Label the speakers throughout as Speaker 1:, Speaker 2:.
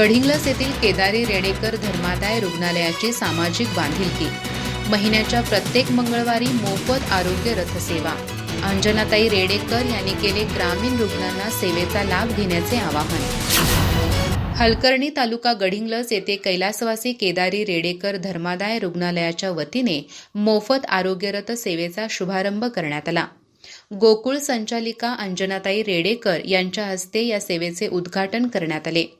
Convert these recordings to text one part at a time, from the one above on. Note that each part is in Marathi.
Speaker 1: गडिंग्लस येथील केदारी रेडेकर धर्मादाय रुग्णालयाची सामाजिक बांधिलकी. महिन्याच्या प्रत्येक मंगळवारी मोफत आरोग्य रथसेवा. अंजनाताई रेडेकर यांनी केले ग्रामीण रुग्णांना सेवेचा लाभ घेण्याचे आवाहन. हलकर्णी तालुका गडिंग्लस येथे कैलासवासी केदारी रेडेकर धर्मादाय रुग्णालयाच्या वतीने मोफत आरोग्यरथ सेवेचा शुभारंभ करण्यात आला. गोकुळ संचालिका अंजनाताई रेडेकर यांच्या हस्ते या सेवेचे उद्घाटन करण्यात आले.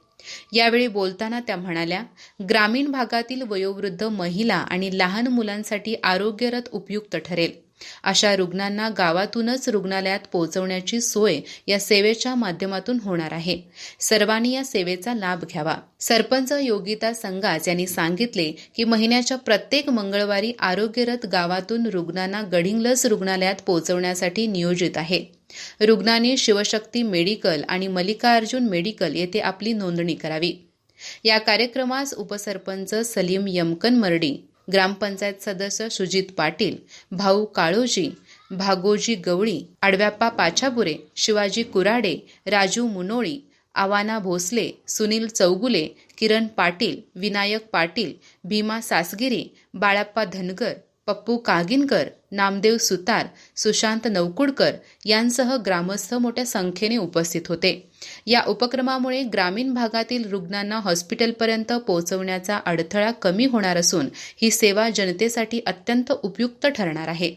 Speaker 1: यावेळी बोलताना त्या म्हणाल्या ग्रामीण भागातील वयोवृद्ध महिला आणि लहान मुलांसाठी आरोग्यरथ उपयुक्त ठरेल. अशा रुग्णांना गावातूनच रुग्णालयात पोहोचवण्याची सोय या सेवेच्या माध्यमातून होणार आहे. सर्वांनी या सेवेचा लाभ घ्यावा. सरपंच योगिता संगास यांनी सांगितले की महिन्याच्या प्रत्येक मंगळवारी आरोग्यरथ गावातून रुग्णांना गडिंग्लस रुग्णालयात पोहोचवण्यासाठी नियोजित आहे. रुग्णांनी शिवशक्ती मेडिकल आणि मल्लिकार्जुन मेडिकल येथे आपली नोंदणी करावी. या कार्यक्रमास उपसरपंच सलीम यमकन मर्डी ग्रामपंचायत सदस्य सुजित पाटील भाऊ काळोजी भागोजी गवळी आडव्याप्पा पाछापुरे शिवाजी कुराडे राजू मुनोळी आवाना भोसले सुनील चौगुले किरण पाटील विनायक पाटील भीमा सासगिरी बाळाप्पा धनगर पप्पू कागिनकर नामदेव सुतार सुशांत नवकुडकर यांसह ग्रामस्थ मोठ्या संख्येने उपस्थित होते. या उपक्रमामुळे ग्रामीण भागातील रुग्णांना हॉस्पिटलपर्यंत पोहोचवण्याचा अडथळा कमी होणार असून ही सेवा जनतेसाठी अत्यंत उपयुक्त ठरणार आहे.